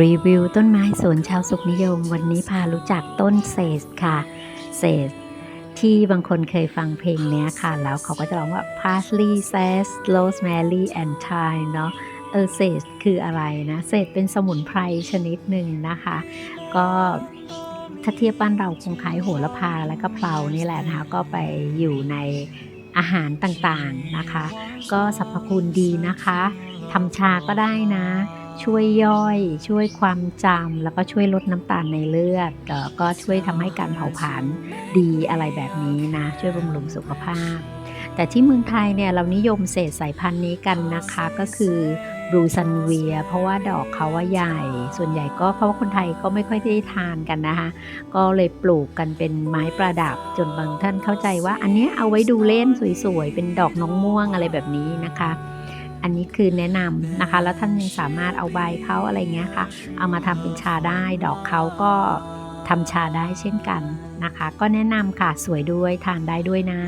รีวิวต้นไม้สวนชาวสุขนิยม วันนี้พารู้จักต้นเซสค่ะเซสที่บางคนเคยฟังเพลงเนี้ยค่ะ แล้วเขาก็จะร้องว่า parsley sage rosemary and thyme เนาะเออเซสคืออะไรนะเซสเป็นสมุนไพรชนิดหนึ่งนะคะ ก็ถ้าเทียบบ้านเราคงขายโหระพาและก็เพลานี่แหละนะคะ ก็ไปอยู่ในอาหารต่างๆนะคะ ก็สรรพคุณดีนะคะทำชาก็ได้นะ ช่วยย่อย ช่วยความจำแล้วก็ช่วยลดน้ำตาลในเลือดแล้วก็ช่วยทำให้การเผาผลาญดีอะไรแบบนี้นะ ช่วยบำรุงสุขภาพ แต่ที่เมืองไทยเนี่ยเรานิยมเศษสายพันธุ์นี้กันนะคะก็คือบลูซันเวีย เพราะว่าดอกเขาว่าใหญ่ ส่วนใหญ่ก็เพราะว่าคนไทยก็ไม่ค่อยได้ทานกันนะคะ ก็เลยปลูกกันเป็นไม้ประดับ จนบางท่านเข้าใจว่า อันนี้เอาไว้ดูเล่นสวยๆ เป็นดอกน้องม่วงอะไรแบบนี้นะคะ อันนี้คือแนะนำนะคะ แล้วท่านยังสามารถเอาใบเขาอะไรเงี้ยค่ะ เอามาทำเป็นชาได้ ดอกเขาก็ทำชาได้เช่นกันนะคะ ก็แนะนำค่ะสวยด้วยทานได้ด้วยนะ